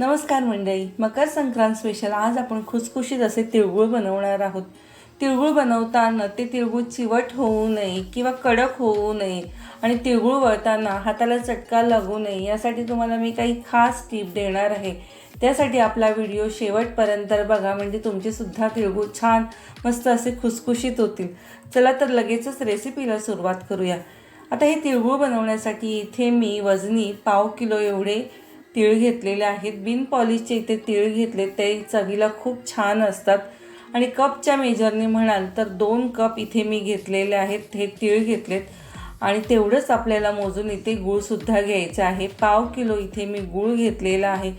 नमस्कार मंडळी मकर संक्रांत स्पेशल आज आपण खुसखुशीत असे तिळगुळ बनवणार आहोत. तिळगुळ बनवताना ते तिळगुळ चिवट होऊ नये किंवा कडक होऊ नये आणि तिळगुळ वळताना हाताला चटका लागू नये यासाठी तुम्हाला मी काही खास टीप देणार आहे. त्यासाठी आपला व्हिडिओ शेवटपर्यंत बघा म्हणजे तुमचेसुद्धा तिळगुळ छान मस्त असे खुसखुशीत होतील. चला तर लगेचच रेसिपीला सुरुवात करूया. आता हे तिळगुळ बनवण्यासाठी इथे मी वजनी पाव किलो एवढे तीळ घेतलेले आहेत. बिन पॉलिशचे इथे तीळ घेतले. ते चवीला खूप छान असतात. आणि कपच्या मेजरने म्हणाल तर दोन कप इथे मी घेतलेले आहेत. हे तीळ घेतलेत. आणि तेवढंच आपल्याला मोजून इथे गूळसुद्धा घ्यायचं आहे. पाव किलो इथे मी गूळ घेतलेला आहे.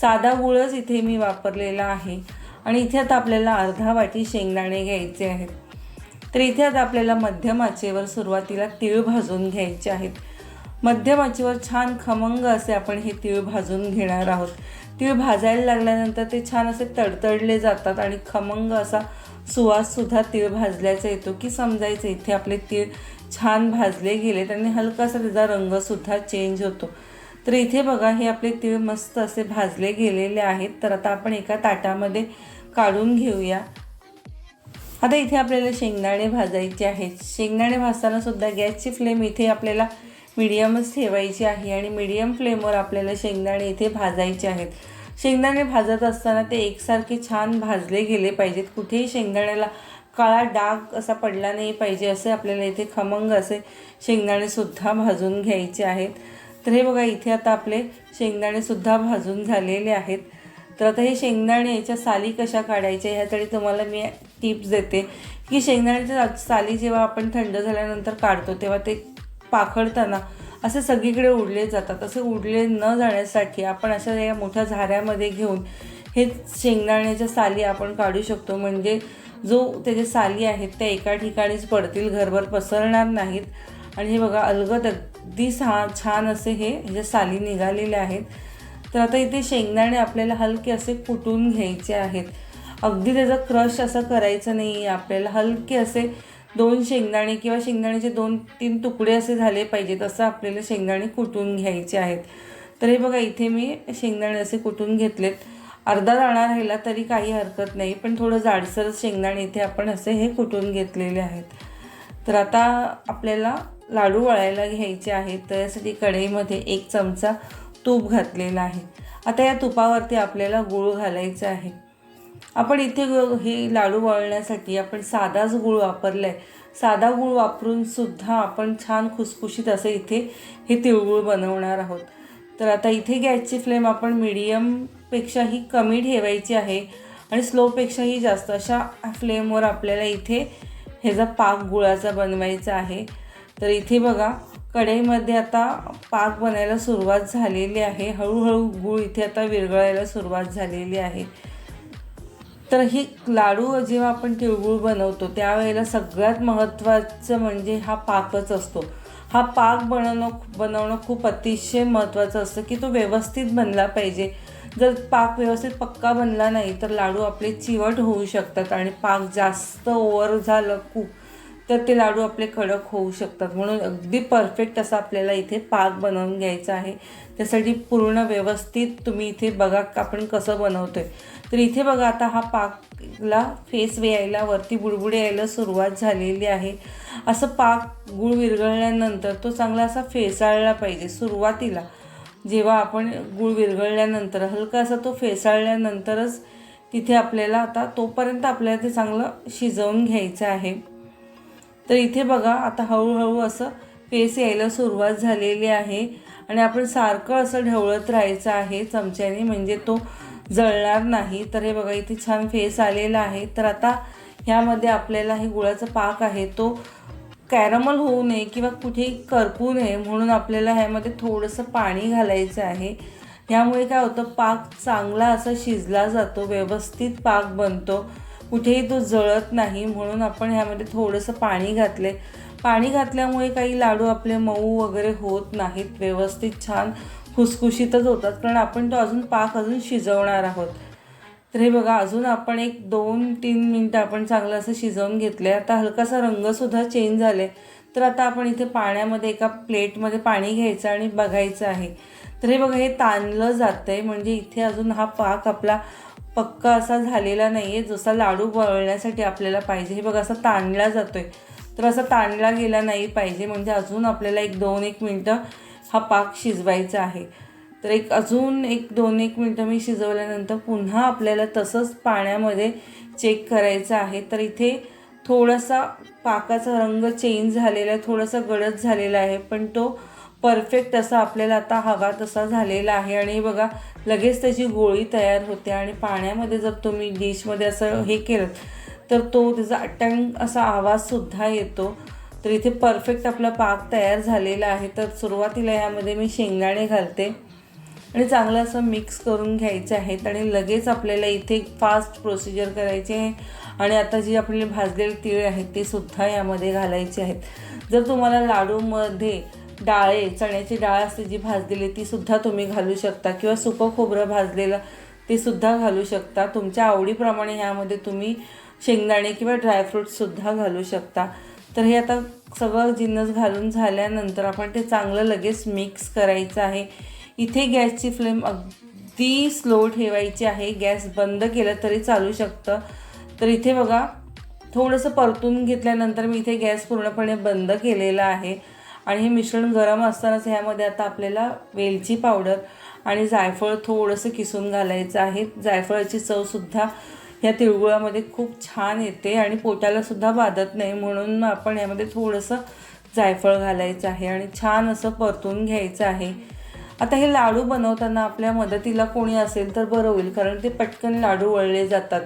साधा गूळच इथे मी वापरलेला आहे. आणि इथे आता आपल्याला अर्धा वाटी शेंगदाणे घ्यायचे आहेत. तर इथे आता आपल्याला मध्यम आचेवर सुरुवातीला तीळ भाजून घ्यायचे आहेत. मध्यमाचीवर छान खमंग असे आपण हे तीळ भाजून घेणार आहोत. तीळ भाजायला लागल्यानंतर ते छान असे तडतडले जातात आणि खमंग असा सुवाससुद्धा तीळ भाजल्याचा येतो की समजायचं इथे आपले तीळ छान भाजले गेलेत आणि हलकासा त्याचा रंगसुद्धा चेंज होतो. तर इथे बघा हे आपले तीळ मस्त असे भाजले गेलेले आहेत. तर आता आपण एका ताटामध्ये काढून घेऊया. आता इथे आपल्याला शेंगदाणे भाजायचे आहेत. शेंगदाणे भाजताना सुद्धा गॅसची फ्लेम इथे आपल्याला मिडियमच ठेवायची आहे आणि मिडियम फ्लेमवर आपल्याला शेंगदाणे इथे भाजायचे आहेत. शेंगदाणे भाजत असताना ते एकसारखे छान भाजले गेले पाहिजेत. कुठेही शेंगदाण्याला काळा डाग असा पडला नाही पाहिजे असे आपल्याला इथे खमंग असे शेंगदाणेसुद्धा भाजून घ्यायचे आहेत. तर हे बघा इथे आता आपले शेंगदाणेसुद्धा भाजून झालेले आहेत. तर आता हे शेंगदाणे याच्या साली कशा काढायच्या ह्यासाठी तुम्हाला मी टिप्स देते की शेंगदाण्याच्या साली जेव्हा आपण थंड झाल्यानंतर काढतो तेव्हा ते पाखडताना असे सगळीकडे उडले जातात. असे उडले न जाण्यासाठी आपण अशा या मोठ्या झाऱ्यामध्ये घेऊन हे शेंगदाण्याच्या साली आपण काढू शकतो. म्हणजे जो त्याचे साली आहेत त्या एका ठिकाणीच पडतील घरभर पसरणार नाहीत. आणि हे बघा अलगद अगदी सा छान असे हे ह्याच्या साली निघालेले आहेत. तर आता इथे शेंगदाणे आपल्याला हलके असे कुटून घ्यायचे आहेत. अगदी त्याचा क्रश असं करायचं नाही आहे आपल्याला हलके असे दोन शेंगदाणे किंवा शेंगदाण्याचे दोन तीन तुकडे असे झाले पाहिजेत असं आपल्याला शेंगदाणे कुटून घ्यायचे आहेत. तर हे बघा इथे मी शेंगदाणे असे कुटून घेतलेत. अर्धा दाणा राहिला तरी काही हरकत नाही पण थोडं जाडसर शेंगदाणे इथे आपण असे हे कुटून घेतलेले आहेत. तर आता आपल्याला लाडू वळायला घ्यायचे आहेत तर यासाठी कढईमध्ये एक चमचा तूप घातलेला आहे. आता या तुपावरती आपल्याला गूळ घालायचं आहे. आपण इथे हे लाडू वळण्यासाठी आपण साधाच गूळ वापरला आहे साधा गूळ वापरून सुद्धा आपण छान खुसखुशीत असं इथे हे तिळगूळ बनवणार आहोत. तर आता इथे गॅसची फ्लेम आपण मिडियमपेक्षाही कमी ठेवायची आहे आणि स्लोपेक्षाही जास्त. अशा फ्लेमवर आपल्याला इथे ह्याचा पाक गुळाचा बनवायचा आहे. तर इथे बघा कढईमध्ये आता पाक बनायला सुरुवात झालेली आहे. हळूहळू गूळ इथे आता विरघळायला सुरुवात झालेली आहे. तर ही लाडू जेव्हा आपण तिळगुळ बनवतो त्यावेळेला सगळ्यात महत्त्वाचं म्हणजे हा पाकच असतो. हा पाक बनवणं बनवणं खूप अतिशय महत्त्वाचं असतं की तो व्यवस्थित बनला पाहिजे. जर पाक व्यवस्थित पक्का बनला नाही तर लाडू आपले चिवट होऊ शकतात आणि पाक जास्त ओव्हर झालं खूप तर ते लाडू आपले कडक होऊ शकतात. म्हणून अगदी परफेक्ट असा आपल्याला इथे पाक बनवून घ्यायचा आहे. त्यासाठी पूर्ण व्यवस्थित तुम्ही इथे बघा आपण कसं बनवतो आहे तर इथे बघा आता हा पाकला फेस यायला वरती बुडबुडे यायला सुरुवात झालेली आहे. असं पाक गुळ विरघळल्यानंतर तो चांगला असा फेसाळला पाहिजे सुरुवातीला. जेव्हा आपण गुळ विरघळल्यानंतर हलका असा तो फेसाळल्यानंतरच तिथे आपल्याला आता तोपर्यंत आपल्याला ते चांगलं शिजवून घ्यायचं आहे. तर इथे बघा आता हळूहळू असं फेस यायला सुरुवात झालेली आहे. आणि आपण सारखं असं ढवळत राहायचं आहे चमच्याने म्हणजे तो जळणार नाही. तर हे बघा इथे छान फेस आलेला आहे. तर आता ह्यामध्ये आपल्याला हे गुळाचा पाक आहे तो कॅरमल होऊ नये किंवा कुठेही करपू नये म्हणून आपल्याला ह्यामध्ये थोडंसं पाणी घालायचं आहे. ह्यामुळे काय होतं पाक चांगला असा शिजला जातो व्यवस्थित पाक बनतो. कुठेही तो जळत नाही म्हणून आपण ह्यामध्ये थोडंसं पाणी घातले. पाणी घातल्यामुळे काही लाडू आपले मऊ वगैरे होत नाहीत. व्यवस्थित छान खुसखुशीतच होतात. कारण आपण तो अजून पाक अजून शिजवणार आहोत. तर हे बघा अजून आपण एक दोन तीन मिनटं आपण चांगलं असं शिजवून घेतलं आहे आता हलकासा रंगसुद्धा चेंज झाले. तर आता आपण इथे पाण्यामध्ये एका प्लेटमध्ये पाणी घ्यायचं आणि बघायचं आहे. तर हे बघा हे ताणलं जातं आहे म्हणजे इथे अजून हा पाक आपला पक्का असा झालेला नाही आहे जसा लाडू वळण्यासाठी आपल्याला पाहिजे. हे बघा असा ताणला जातो आहे तर असा ताणला गेला नाही पाहिजे. म्हणजे अजून आपल्याला एक दोन एक मिनटं हा पाक शिजवायचा आहे. तर एक अजून एक दोन एक मिनटं मी शिजवल्यानंतर पुन्हा आपल्याला तसंच पाण्यामध्ये चेक करायचं आहे. तर इथे थोडासा पाकाचा रंग चेंज झालेला आहे. थोडासा गडद झालेला आहे. पण तो परफेक्ट असा आपल्याला आता हवा तसा झालेला आहे. आणि बघा लगेच त्याची गोळी तयार होते आणि पाण्यामध्ये जर तुम्ही डिशमध्ये असं हे. केलं तर तो त्याचा अटंग असा आवाजसुद्धा येतो. तर इथे परफेक्ट आपला पाक तयार झालेला आहे. तर सुरुवातीला यामध्ये मी शेंगदाणे घालते. आणि चांगलं असं मिक्स करून घ्यायचे आहेत. आणि लगेच आपल्याला इथे फास्ट प्रोसिजर करायची आहे. आणि आता जी आपली भाजलेली तीळ आहेत ते सुद्धा यामध्ये घालायचे आहेत. जर तुम्हाला लाडूमध्ये डाळे चण्याची डाळ असते जी भाजलेली ती सुद्धा तुम्ही घालू शकता. किंवा सुकं खोबरं भाजलेलं ते सुद्धा घालू शकता. तुमच्या आवडीप्रमाणे ह्यामध्ये तुम्ही शेंगदाणे किंवा ड्रायफ्रूटसुद्धा घालू शकता. तर हे आता सगळं जिन्नस घालून झाल्यानंतर आपण ते चांगलं लगेच मिक्स करायचं आहे. इथे गॅसची फ्लेम अगदी स्लो ठेवायची आहे. गॅस बंद केलं तरी चालू शकतं. तर इथे बघा थोडंसं परतून घेतल्यानंतर मी इथे गॅस पूर्णपणे बंद केलेला आहे. आणि हे मिश्रण गरम असतानाच ह्यामध्ये आता आपल्याला वेलची पावडर आणि जायफळ थोडंसं किसून घालायचं आहे. जायफळाची चवसुद्धा ह्या तिळगुळामध्ये खूप छान येते आणि पोटालासुद्धा बाधत नाही. म्हणून आपण यामध्ये थोडंसं जायफळ घालायचं आहे आणि छान असं परतून घ्यायचं आहे. आता हे लाडू बनवताना आपल्या मदतीला कोणी असेल तर बरं होईल कारण ते पटकन लाडू वळले जातात.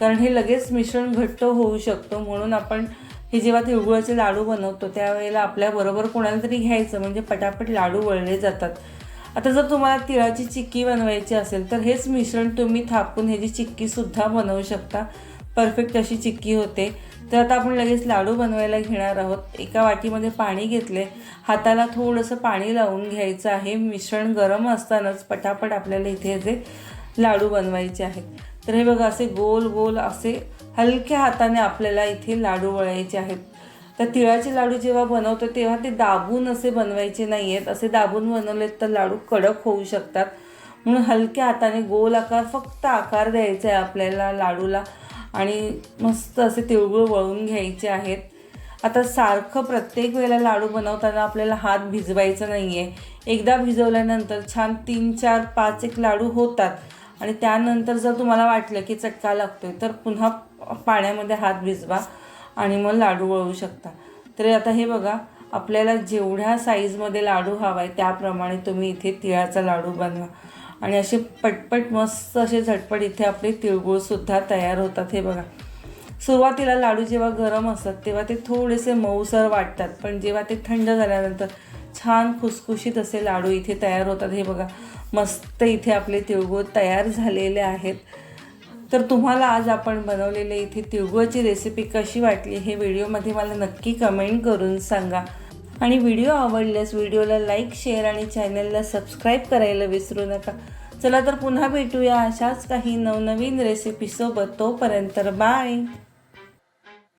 कारण हे लगेच मिश्रण घट्ट होऊ शकतं म्हणून आपण हे जेव्हा तिळगुळाचे लाडू बनवतो त्यावेळेला आपल्याबरोबर कोणाला तरी घ्यायचं म्हणजे पटापट लाडू वळले जातात. आता जर तुम्हाला तिळाची चिक्की बनवायची असेल तर हेच मिश्रण तुम्ही थापून ह्याची चिक्कीसुद्धा बनवू शकता. परफेक्ट अशी चिक्की होते. तर आता आपण लगेच लाडू बनवायला घेणार आहोत. एका वाटीमध्ये पाणी घेतले. हाताला थोडंसं पाणी लावून घ्यायचं आहे. मिश्रण गरम असतानाच पटापट आपल्याला इथे जे लाडू बनवायचे आहेत. तर हे बघा असे गोल गोल असे हलक्या हाताने आपल्याला इथे लाडू वळायचे आहेत. तर तिळाचे लाडू जेव्हा बनवतो तेव्हा ते दाबून असे बनवायचे नाही आहेत असे दाबून बनवलेत तर लाडू कडक होऊ शकतात. म्हणून हलक्या हाताने गोल आकार फक्त आकार द्यायचा आहे आपल्याला लाडूला. आणि मस्त असे तिळगुळ वळून घ्यायचे आहेत. आता सारखं प्रत्येक वेळेला लाडू बनवताना आपल्याला हात भिजवायचा नाही आहे एकदा भिजवल्यानंतर छान तीन चार पाच एक लाडू होतात. आणि त्यानंतर जर तुम्हाला वाटलं की चटका लागतो आहे तर पुन्हा पाण्यामध्ये हात भिजवा आणि मग लाडू वळू शकता. तर आता हे बघा आपल्याला जेवढ्या साईजमध्ये लाडू हवा आहे त्याप्रमाणे तुम्ही इथे तिळाचा लाडू बनवा. आणि असे पटपट मस्त असे झटपट इथे आपले तिळगुळसुद्धा तयार होतात हे बघा. सुरुवातीला लाडू जेव्हा गरम असतात तेव्हा ते थोडेसे मऊसर वाटतात. पण जेव्हा ते थंड झाल्यानंतर छान खुसखुशीत असे लाडू इथे तयार होतात हे बघा. मस्त इथे आपले तिळगुळ तयार झालेले आहेत. तर तुम्हाला आज आपण बनवलेले इथे तिळगुळाची रेसिपी कशी वाटली हे व्हिडिओमध्ये मला नक्की कमेंट करून सांगा. आणि व्हिडिओ आवडल्यास व्हिडिओला लाईक शेअर आणि चॅनलला सबस्क्राईब करायला विसरू नका. चला तर पुन्हा भेटूया अशाच काही नवनवीन रेसिपीसोबत तोपर्यंत बाय